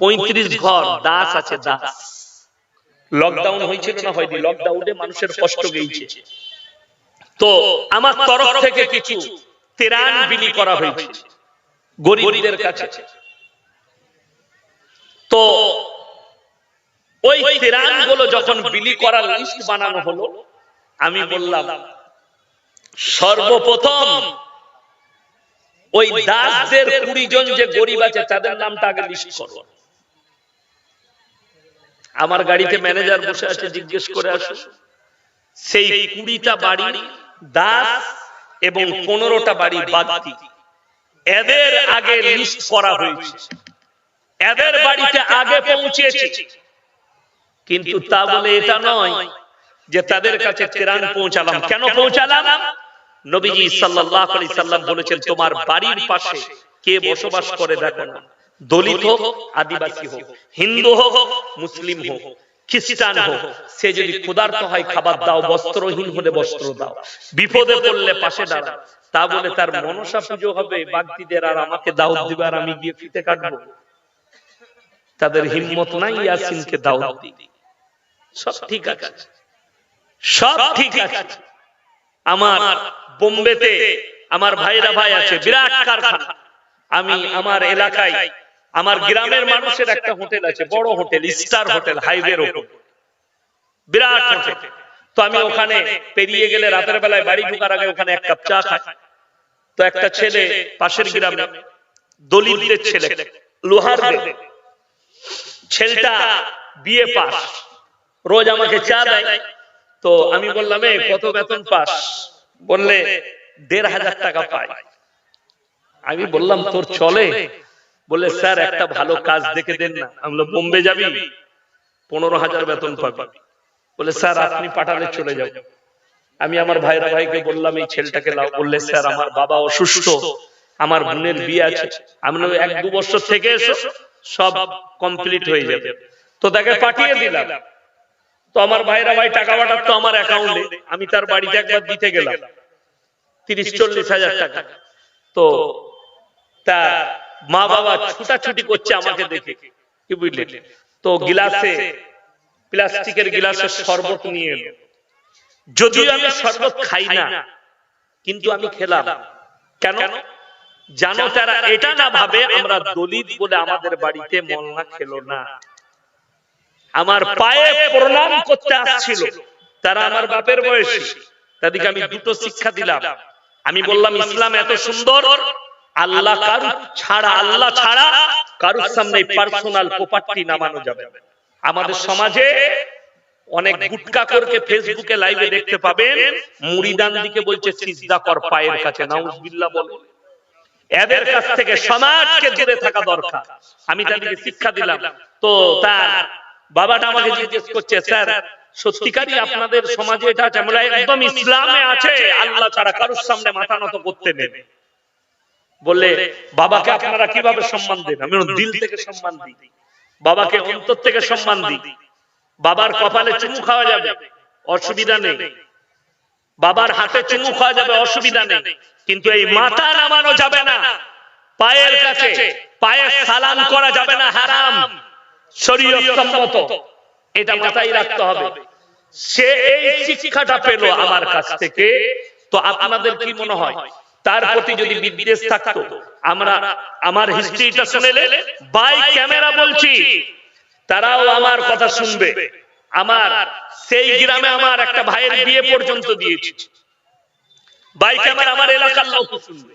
পঁয়ত্রিশ ঘর দাস আছে দাস। লকডাউন হয়েছিল না হয়নি লকডাউনে মানুষের কষ্ট গেছে তো আমার তরফ থেকে কিছু তেরান বিলি করা হয়েছে গরিবদের কাছে। তো ওই তেরানগুলো যখন বিলি করার লিস্ট বানানো হলো আমি বললাম সর্বপ্রথম ওই দাসদের কুড়ি জন যে গরিব আছে তাদের নামটা আগে লিস্ট করো। আমার গাড়িতে ম্যানেজার বসে আছে জিজ্ঞেস করে আসো সেই কুড়িটা বাড়ি দাস এবং পনেরোটা বাড়ি বাগদি এদের আগে লিস্ট করা হয়েছে। এদের বাড়িতে আগে পৌঁছেছে। কিন্তু তা বলে এটা নয় যে তাদের কাছে ত্রাণ পৌঁছালাম। কেন পৌঁছালাম? নবীজি সাল্লাল্লাহু আলাইহি সাল্লাম বলেছেন তোমার বাড়ির পাশে কে বসবাস করে দেখো না। দলিত হোক আদিবাসী হোক হিন্দু হোক মুসলিম হোক খ্রিস্টান হোক সে যদি ক্ষুধার্ত হয় খাবার দাও বস্ত্রহীন হলে বস্ত্র দাও বিপদে পড়লে পাশে দাঁড়াও তা বলে তার মনসা পুজো হবে বাগদিদের আর আমাকে দাওয়াত দিবে আর আমি গিয়ে ফিতে কাটবো। তাদের হিম্মত নাই ইয়াসিনকে দাওয়াত দিই সব ঠিক আছে। সব ঠিক আছে। আমার বোম্বেতে আমার ভাইরা ভাই আছে বিরাট কারখানা। আমি আমার এলাকায় আমার গ্রামের মানুষের একটা হোটেল আছে বড় হোটেল স্টার হোটেল হাইওয়ের ওপর বিরাট হোটেল। তো আমি ওখানে পেরিয়ে গেলে রাতের বেলায় বাড়ি ঢুকার আগে ওখানে এক কাপ চা খাই। তো একটা ছেলে পাশের গ্রামে দলিতদের ছেলে লোহার ছেলেটা বিয়ে পাস। রোজ আমাকে চা দেয়। তো আমি বললাম এ কত বেতন পাস? বললে দেড় হাজার টাকা পাই। আমি বললাম তোর চলে? বলে স্যার একটা ভালো কাজ দেখে দেন না। আমি বললাম, বোম্বে যাবি? পনেরো হাজার বেতন পাবি। বলে স্যার আপনি পাঠালে চলে যাও আমি আমার ভাইরা ভাইকে বললাম এই ছেলেটাকে লাও। বললে স্যার আমার বাবা অসুস্থ। আমার বোনের বিয়ে আছে। আমি এক দু বছর থেকে এসো সব কমপ্লিট হয়ে যাবে। তো তাকে পাঠিয়ে দিলাম। তো আমার ভাইরা ভাই টাকা পাঠার তো আমার অ্যাকাউন্টে আমি তার বাড়িতে একবার দিতে গেলাম। তিরিশ চল্লিশ হাজার টাকা। তো তা মা বাবা ছুটাছুটি করছে আমাকে দেখে। কি বুঝলেন তো গিলাসে প্লাস্টিকের গিলাসে শরবত নিয়ে এলো। যদিও আমি শরবত খাই না কিন্তু আমি খেলাম। কেন? জানো তারা এটা না ভাবে আমরা দলিত বলে আমাদের বাড়িতে মলনা খেলো না। আমার পায়ে প্রণাম করতে আসছিল। তারা আমার বাপের বয়সী। তাদেরকে আমি দুটো শিক্ষা দিলাম। আমি বললাম ইসলাম এত সুন্দর আল্লাহ কারু ছাড়া আল্লাহ ছাড়া কারুর সামনে পার্সোনাল প্রপার্টি নামানো যাবে আমাদের সমাজে অনেক গুটকা করকে ফেসবুকে লাইভে দেখতে পাবেন। মুড়িদান দিকে বলছে সিজদা কর পায়ের কাছে নাউজুবিল্লাহ বলে। এদের কাছ থেকে সমাজকে দূরে থাকা দরকার। আমি তাদেরকে শিক্ষা দিলাম। তো তার বাবাটা আমাকে জিজ্ঞেস করছে স্যার সত্যিকারই আপনাদের সমাজে এটা আছে আমরা একদম ইসলামে আছে? আল্লাহ ছাড়া কারোর সামনে মাথা নত করতে নেবে বললে বাবাকে আপনারা কীভাবে সম্মান দেন? আমি দিল থেকে সম্মান দিই। বাবাকে অন্তর থেকে সম্মান দিই। বাবার কপালে চুমু খাওয়া যাবে। অসুবিধা নেই। বাবার হাতে চুমু খাওয়া যাবে অসুবিধা নেই। কিন্তু এই মাথা নামানো যাবে না। পায়ের কাছে পায়ে সালাম করা যাবে না হারাম। শরীয়ত সম্মত। এটা মাথায় রাখতে হবে। সে এই শিক্ষাটা পেল আমার কাছ থেকে। তো আপনাদের কি মনে হয়? তার প্রতি যদি বিদ্বেষ থাকতো আমরা আমার হিস্ট্রিটা শুনেলে বাই ক্যামেরা বলছি তারাও আমার কথা শুনবে। আমার সেই গ্রামে আমার একটা ভাইয়ের বিয়ে পর্যন্ত দিয়েছি। বাই ক্যামেরা আমার এলাকার লোক শুনবে।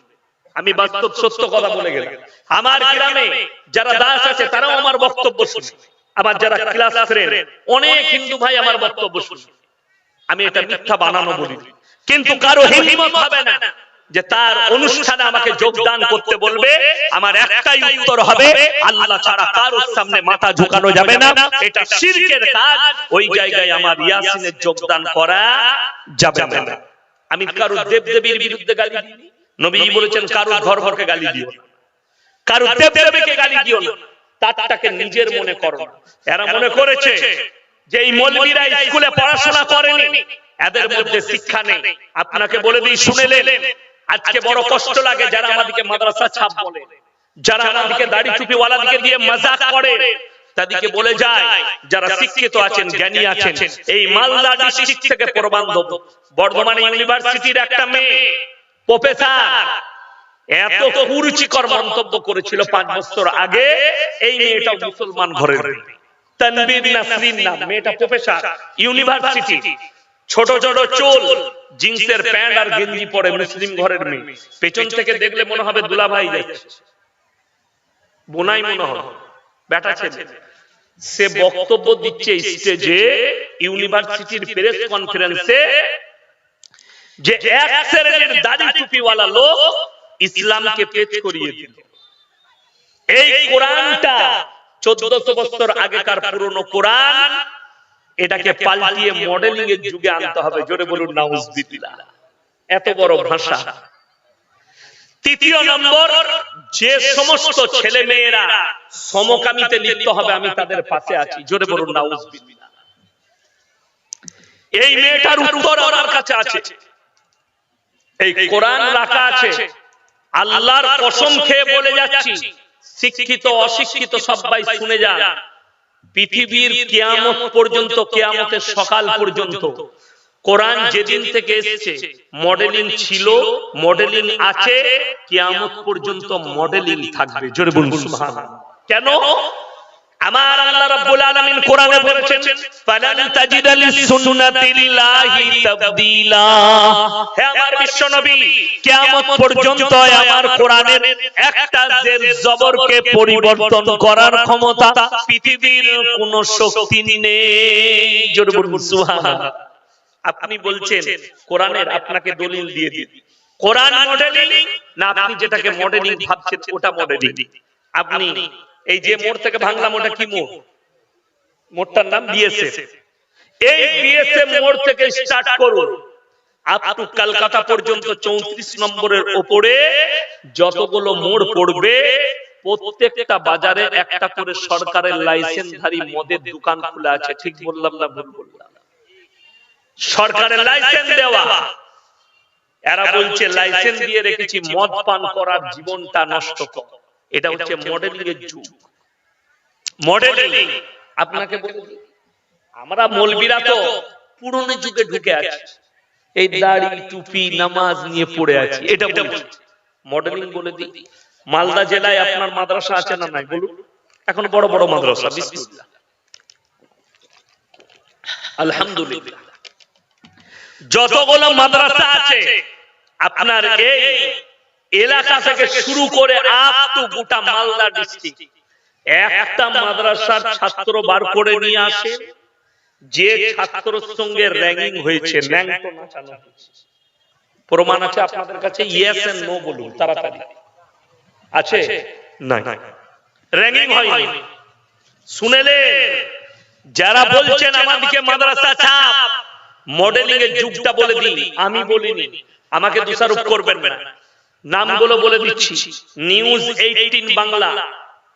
আমি বাস্তব সত্য কথা বলে গেলাম। আমার গ্রামে যারা দাস আছে তারাও আমার বক্তব্য শুনে। আবার যারা ক্লাস ফ্রেন্ড অনেক হিন্দু ভাই আমার বক্তব্য শুনে। আমি এটা মিথ্যা বানানো বলি কিন্তু কারও হিম্মত হবে না। যে তার অনুষ্ঠানে আমাকে যোগদান করতে বলবে আমার একটাই উত্তর হবে আল্লাহ ছাড়া কারোর সামনে মাথা ঝুঁকানো যাবে না এটা শিরকের কাজ ওই জায়গায় আমার ইয়াসিনের যোগদান করা যাবে না। আমি কারও দেব দেবীর বিরুদ্ধে গালি দিই নবীজি বলেছেন কারও ঘর ঘরকে গালি দিও না। কারও দেব দেবীকে গালি দিও না। তারটাকে নিজের মনে করো। এরা মনে করেছে যে এই মৌলবীরা স্কুলে পড়াশোনা করেনি এদের মধ্যে শিক্ষা নেই আপনাকে বলে দিই শুনেলেন আজকে বড় কষ্ট লাগে যারা আমাদেরকে মাদ্রাসা ছাপ বলে। যারা আমাদেরকে দাড়ি টুপিওয়ালা দিকে দিয়ে মজাক করে তাদেরকে বলে যায় যারা শিক্ষিত আছেন জ্ঞানী আছেন এই মালদা ডিস্ট্রিক্ট থেকে প্রবান্ধব বর্ধমান ইউনিভার্সিটির একটা মেয়ে প্রফেসর এত কুরুচিকর মন্তব্য করেছিল পাঁচ বছর আগে এই মেয়েটা মুসলমান ঘরের তানবীর নাসরিন নাম মেয়েটা প্রফেসর ইউনিভার্সিটি ছোট ছোট চুল জিন্সের প্যান্ট আর গেঞ্জি পরে মুসলিম ঘরের মেয়ে। পেছন থেকে দেখলে মনে হবে দুলাভাই যাচ্ছে। বোনাই মনে হবে। বেটা ছেলে। সে বক্তব্য দিচ্ছে স্টেজে ইউনিভার্সিটির প্রেস কনফারেন্সে যে এক শ্রেণির দাড়ি টুপিওয়ালা লোক ইসলামকে পেচ করিয়ে দিল। এই কোরআনটা চোদ্দশো বছর আগেকার পুরনো কোরআন এটাকে পাল্টিয়ে মডেলিং এর যুগে আনতে হবে। জোরে বলুন, নাউজবিল্লাহ। এত বড় ভাষা। তৃতীয় নম্বর, যে সমস্ত ছেলে মেয়েরা সমকামিতে লিপ্ত হবে, আমি তাদের পাশে আছি। জোরে বলুন, নাউজবিল্লাহ। এই মেয়েটার উত্তর আমার কাছে আছে। এই কোরআন রাখা আছে। আল্লাহর কসম খেয়ে বলে যাচ্ছি, শিক্ষিত, অশিক্ষিত সবাই শুনে যান। পৃথিবীর কিয়ামত পর্যন্ত, কিয়ামতের সকাল পর্যন্ত। কোরআন যেদিন থেকে এসেছে মডেলিং ছিল মডেলিং আছে, কিয়ামত পর্যন্ত মডেলিং থাকবে। জোরে বলুন, সুবহানাল্লাহ। কেন? আমার আল্লাহ রাব্বুল আলামিন কোরআনে বলেছেন, ফালান তাজিদা লিসুন্নাতিল্লাহি তাবদীলা। হে আমার কিয়ামত পর্যন্ত আমার কোরআনের একটা জের জবরকে পরিবর্তন করার ক্ষমতা পৃথিবীর কোন শক্তি নেই। আপনি বলছেন, কোরআনের আপনাকে দলিল দিয়ে দিই। কোরআন মডেলিং? না, আপনি যেটাকে মডেলিং ভাবছেন, ওটা মডেলিং। আপনি এই যে মোড় থেকে ভাঙলাম ওটা কি মোড়? মোড়টার নাম বিএসএফ এই বিএসএফ মোড় থেকে স্টার্ট করুন। আপ কলকাতা পর্যন্ত চৌত্রিশ নম্বরের ওপরে যতগুলো মোড় পড়বে, প্রত্যেকটা বাজারে একটা করে সরকারের লাইসেন্সধারী মদের দোকান খোলা আছে। ঠিক বললাম না ভুল বললাম? সরকারের লাইসেন্স দেওয়া। এরা বলছে, লাইসেন্স দিয়ে রেখেছি, মদ পান করার জীবনটা নষ্ট কর। এটা হচ্ছে মডেলিং এর যুগ। মডেলিং আপনাকে বলে আমরা মলবিরা তো পুরনো যুগে ঢুকে আছি। এই দাড়ি টুপি নামাজ নিয়ে পড়ে আছি। এটা মডেলিং বলে দিই মালদা জেলায় আপনার মাদ্রাসা আছে না নাই বলুন? এখন বড় বড় মাদ্রাসা বিসমিল্লাহ। আলহামদুলিল্লাহ। যতগুলো মাদ্রাসা আছে আপনার এই এলাকা থেকে শুরু করে আপ টু গোটা মালদা ডিস্ট্রিক্ট একটা মাদ্রাসার ছাত্র বার করে নিয়ে আসে যে ছাত্রর সঙ্গে র্যাঙ্কিং হয়েছে। প্রমাণ আছে আপনাদের কাছে? ইয়েস এন্ড নো বলুন তাড়াতাড়ি। আছে? না র্যাঙ্কিং হয়নি। শুনেলে যারা বলছেন আমাদেরকে মাদ্রাসা চাপ মডেলিং এর যুগটা বলে দিই আমি বলিনি। আমাকে দোষারোপ করবেন না। নামগুলো বলে দিচ্ছি। News eighteen Bangla.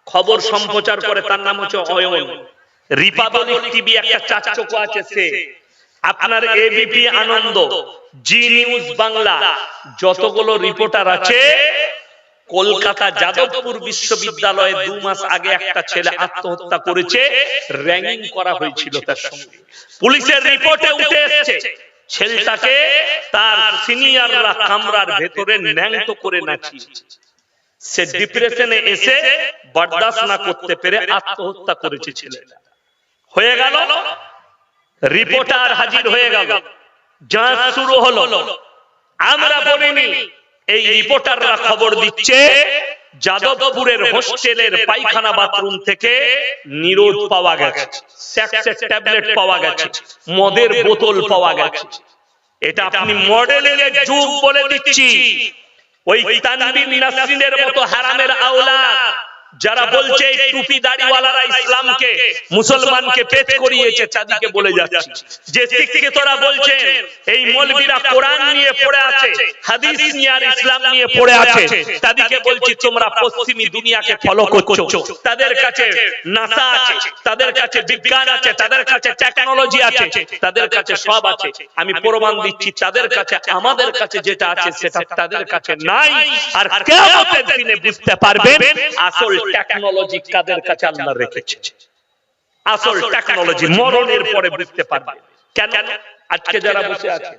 খবর সম্প্রচার করে, তার নাম হচ্ছে অয়ন। রিপাবলিক টিভি একটা চারচকো আছে সে। আপনার ABP Ananda Zee news Bangla. যতগুলো রিপোর্টার আছে, কলকাতা যাদবপুর বিশ্ববিদ্যালয়ে দু মাস আগে একটা ছেলে আত্মহত্যা করেছে র্যাঙ্কিং করা হয়েছিল তার সঙ্গে। পুলিশের রিপোর্টে উঠে এসেছে। ছেলেটাকে তার সিনিয়ররা কামরার ভেতরে ন্যাংটো করে নাচিয়েছে সে ডিপ্রেশনে এসে বরদাস্ত না করতে পেরে আত্মহত্যা করেছে ছেলেটা। হয়ে গেল রিপোর্টার হাজির হয়ে গেল। যাঁচ শুরু হলো, আমরা বলিনি, এই রিপোর্টাররা খবর দিচ্ছে, যাদবপুরের হোস্টেলের পায়খানা বাথরুম থেকে নিরোধ পাওয়া গেছে। স্যাক্সের ট্যাবলেট পাওয়া গেছে। মদের বোতল পাওয়া গেছে। এটা আপনি মডেলিং এর যুগ বলে দিচ্ছি। ওই তানবির নাসরিনের মতো হারামের আওলাদ। যারা বলছে এই টুপি দাড়িওয়ালারা ইসলামকে মুসলমানকে পেট করিয়েছে তাদেরকে বলে যাচ্ছি। যে শিক্ষিতরা বলছেন এই মৌলবীরা কোরআন নিয়ে পড়ে আছে হাদিস নিয়ে আর ইসলাম নিয়ে পড়ে আছে তাদেরকে বলছি তোমরা পশ্চিমী দুনিয়াকে ফলো করছ। তাদের কাছে নাসা আছে তাদের কাছে বিজ্ঞান আছে তাদের কাছে টেকনোলজি আছে তাদের কাছে সব আছে। আমি প্রমাণ দিচ্ছি তাদের কাছে আমাদের কাছে যেটা আছে সেটা তাদের কাছে নাই আর কিয়ামতের দিনে বুঝতে পারবেন আসল টেকনোলজি কাদের কাছে আল্লাহ রেখেছে? আসল টেকনোলজি মরণের পরে বুঝতে পারবেন কেন? আজকে যারা বসে আছে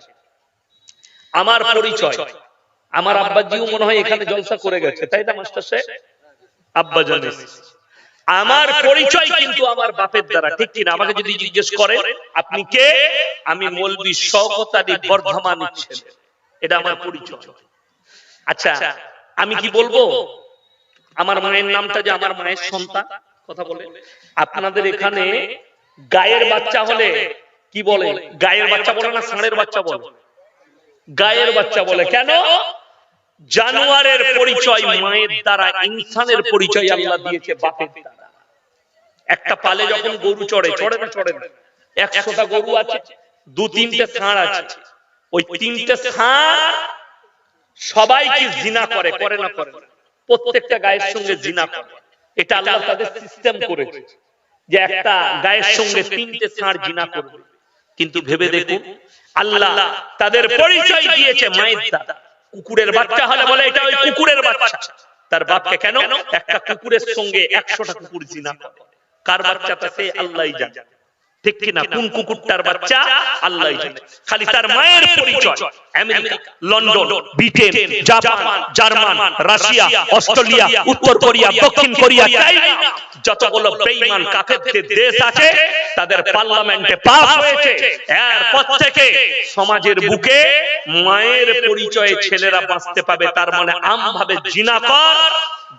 আমার পরিচয়। আমার আব্বাজিও মনে হয় এখানে জলসা করে গেছে। তাই না মাস্টার সাহেব? আব্বা জানিস। আমার পরিচয় কিন্তু আমার বাপের দ্বারা। ঠিক কিনা? আমাকে যদি জিজ্ঞেস করেন আপনি কে? আমি মৌলবি শওকত আলী বর্ধমান এটা আমার পরিচয়। আচ্ছা আমি কি বলব? আমার মায়ের নামটা যে আমার মায়ের সন্তান কথা বলে। আপনাদের এখানে গায়ের বাচ্চা হলে কি বলে? গায়ের বাচ্চা বলে না ষাঁড়ের বাচ্চা বলে? গায়ের বাচ্চা বলে। কেন? জানোয়ারের পরিচয় মায়ের দ্বারা ইনসানের পরিচয় আল্লাহ দিয়েছে বাপের দ্বারা। একটা পালে যখন গরু চড়ে চড়ে না চড়ে না একশোটা গরু আছে দু তিনটে ষাঁড় আছে। ওই তিনটে ষাঁড় সবাই কি জিনা করে করে না করে? না? প্রত্যেকটা গায়ের সঙ্গে জিনা করে। এটা আল্লাহ তাদের সিস্টেম করেছে যে একটা গায়ের সঙ্গে তিনটে ষাঁড় জিনা করবে। কিন্তু ভেবে দেখুন আল্লাহ তাদের পরিচয় দিয়েছে মায়ের দ্বারা কুকুরের বাচ্চা হলে বলে এটা ওই কুকুরের বাচ্চা। তার বাপকে কেন? একটা কুকুরের সঙ্গে একশোটা কুকুর জিনা করে। কার। বাচ্চাটা সে আল্লাহ জানে। ঠিক কিনা? কোন? কুকুরটার বাচ্চা? আল্লাহ জানে। খালি তার মায়ের পরিচয়। America London Britain Japan German Russia Australia উত্তর কোরিয়া দক্ষিণ কোরিয়া চাইনা যতগুলো বেঈমান কাফেরদের দেশ আছে তাদের পার্লামেন্টে পাস হয়েছে। এরপর থেকে সমাজের বুকে মায়ের পরিচয়ে ছেলেরা বাঁচতে পাবে তার মানে আমভাবে জিনা কর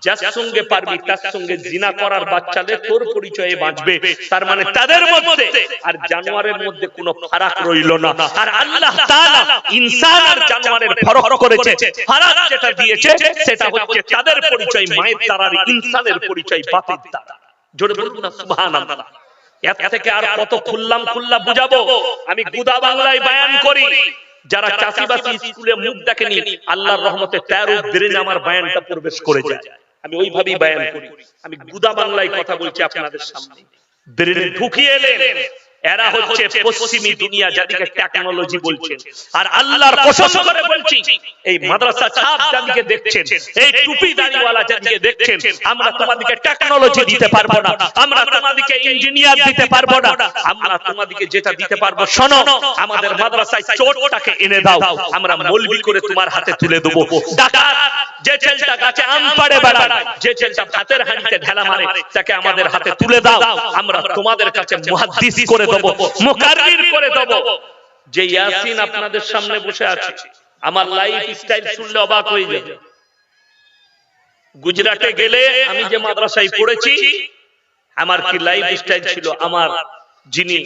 যার সঙ্গে পারবি তার সঙ্গে জিনা করার বাচ্চাদের তোর পরিচয়ে বাঁচবে। তার মানে তাদের মধ্যে আর জানোয়ারের মধ্যে কোনো ফারাক রইল না। আর আল্লাহ তাআলা ইনসান আর জানোয়ারের ফরক করেছে। ফারাক যেটা দিয়েছে সেটা হচ্ছে তাদের পরিচয় মায়ের আর ইনসানের পরিচয় বাপের দ্বারা জোরে বলুন না সুবহানাল্লাহ। এর থেকে আর কত খুললাম খুল্লা বুঝাবো? আমি গুদা বাংলায় বায়ান করি। যারা চাষিবাসী স্কুলে মুখ দেখেনি আল্লাহর রহমতে তেরো ব্রেন আমার বায়ানটা প্রবেশ করে যায় আমি ওইভাবেই বায়ান করি। আমি গুদা বাংলায় কথা বলছি আপনাদের সামনে। ব্রেনে ঢুকিয়ে এলেন। এরা হচ্ছে পশ্চিমী দুনিয়া যাদেরকে টেকনোলজি বলছেন। আর আল্লাহর কসম করে বলছি এই মাদ্রাসা ছাপ যাদেরকে দেখছেন এই টুপি দাড়িওয়ালা যাদেরকে দেখছেন আমরা তোমাদেরকে টেকনোলজি দিতে পারব না আমরা তোমাদেরকে ইঞ্জিনিয়ার দিতে পারব না আমরা তোমাদেরকে যেটা দিতে পারব শোনো আমাদের মাদ্রাসায় চোরটাকে এনে দাও আমরা মলবি করে তোমার হাতে তুলে দেবো। ডাকাত যে ছেলেটা গাছে আম পাড়ে বেড়ায় যে ছেলেটা ভাতের হাঁড়িতে ঢেলা মারে তাকে আমাদের হাতে তুলে দাও আমরা তোমাদের কাছে মুহাদ্দিস করে দেবো মুকাররির করে দেবো। যে ইয়াসিন আপনাদের সামনে বসে আছে আমার লাইফ স্টাইল শুনলে অবাক হয়ে যাবে। গুজরাটে গেলে আমি যে মাদ্রাসায় পড়েছি আমার কি লাইফ স্টাইল ছিল আমার যিনি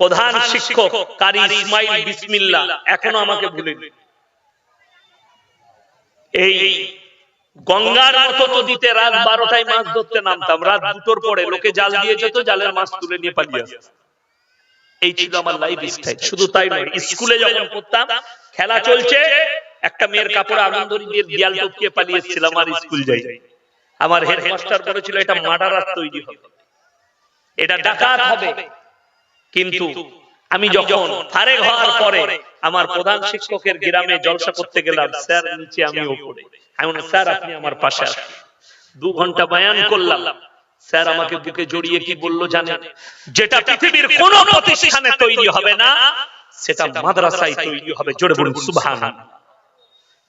প্রধান শিক্ষক কারি ইসমাইল বিসমিল্লাহ। এখনও আমাকে ভুলেনি এই গঙ্গার মতো নদীতে রাত বারোটায় মাছ ধরতে নামতাম। রাত দুটোর পরে লোকে জাল দিয়ে যেত জালের মাছ তুলে নিয়ে পালিয়ে আসতাম এই ছিল আমার লাইফ স্টাইল শুধু তাই নয় স্কুলে যখন পড়তাম খেলা চলছে একটা মেয়ের কাপড়ে আগুন ধরি দিয়ে দেয়াল টপকিয়ে পালিয়ে এসেছিলাম আর স্কুল যাই। আমার হেডমাস্টার বলেছিল এটা মার্ডার তৈরি হবে। এটা ডাকাত হবে। কিন্তু আমি যখন ফারেক হওয়ার পরে আমার প্রধান শিক্ষকের গ্রামে জলসা করতে গেলাম। স্যার নিচে আমি উপরে আমি স্যার আপনি আমার পাশে আসুন। দু ঘণ্টা বায়ান করলাম। স্যার আমাকে বুকে জড়িয়ে কি বলল জানে যেটা পৃথিবীর কোন প্রতিষ্ঠানে তৈরি হবে না সেটা মাদ্রাসায় তৈরি হবে জোরে বলুন সুবহানাল্লাহ।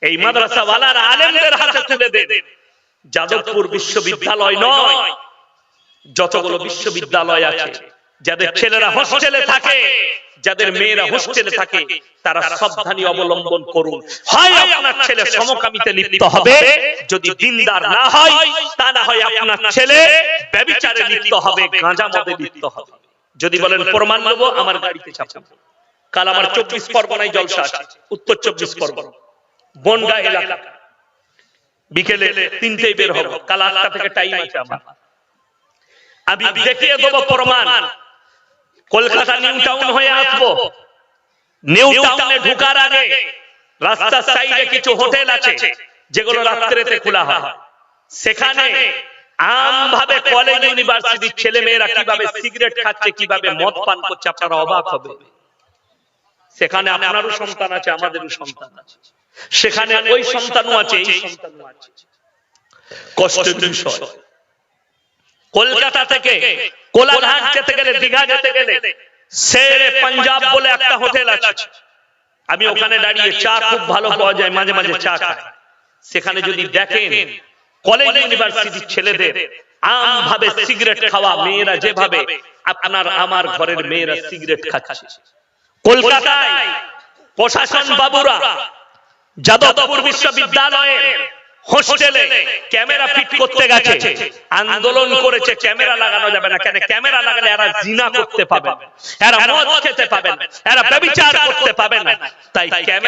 এই মাদ্রাসা ওয়ালার আলেমদের হাতে তুলে দেন। যাদবপুর বিশ্ববিদ্যালয় নয় যতগুলো বিশ্ববিদ্যালয় আছে। যাদের ছেলেরা হোস্টেলে থাকে যাদের মেয়েরা হোস্টেলে থাকে তারা সাবধানী অবলম্বন করুন। হয় আপনার ছেলে সমকামিতে লিপ্ত হবে যদি দিনদার না হয় তা না হয় আপনার ছেলে ব্যভিচারে লিপ্ত হবে গাঁজা মদে লিপ্ত হবে। যদি বলেন প্রমাণ নেব আমার গাড়িতে চাপাবো কাল আমার চব্বিশ পরগনায় জলসা আছে উত্তর চব্বিশ পরগনা। বনগা এলাকা। বিকেলে তিনটেই বের হব কাল আটটা থেকে টাইম আছে আমার আমি দেখিয়ে দেবো প্রমাণ কলকাতা নিউ টাউন হয়ে আসব। নিউ টাউনে ঢুকার আগে রাস্তার সাইডে কিছু হোটেল আছে যেগুলো রাত্রেতে খোলা হয়। সেখানে আমভাবে কলেজ ইউনিভার্সিটির ছেলে মেয়েরা কীভাবে সিগারেট খাচ্ছে কীভাবে মদ পান করছে আপনারা অবাক হবে। সেখানে আপনারও সন্তান আছে আমাদেরও সন্তান আছে। সেখানে ওই সন্তানও আছে এই সন্তানও আছে। কষ্টের বিষয়। কলকাতা থেকে কোলাঘাট যেতে গেলে দীঘা যেতে গেলে শেরে পাঞ্জাব বলে একটা হোটেল আছে। আমি ওখানে দাঁড়িয়ে চা খুব ভালো পাওয়া যায়, মাঝে মাঝে চা খাই। সেখানে যদি দেখেন কলেজ ইউনিভার্সিটির ছেলেদের আম ভাবে সিগারেট খাওয়া মেয়েরা যেভাবে, আপনার আমার ঘরের মেয়েরা সিগারেট খাচ্ছে। কলকাতায় প্রশাসন বাবুরা যাদবপুর বিশ্ববিদ্যালয়ের হোস্টেলে ক্যামেরা ফিট করতে গেছে। আন্দোলন করেছে ক্যামেরা লাগানো যাবে না। কেন ক্যামেরা লাগালে এরা জিনা করতে পাবে এরা মদ খেতে পাবে না। এরা ব্যভিচার করতে পাবে না। তাই ক্যামেরা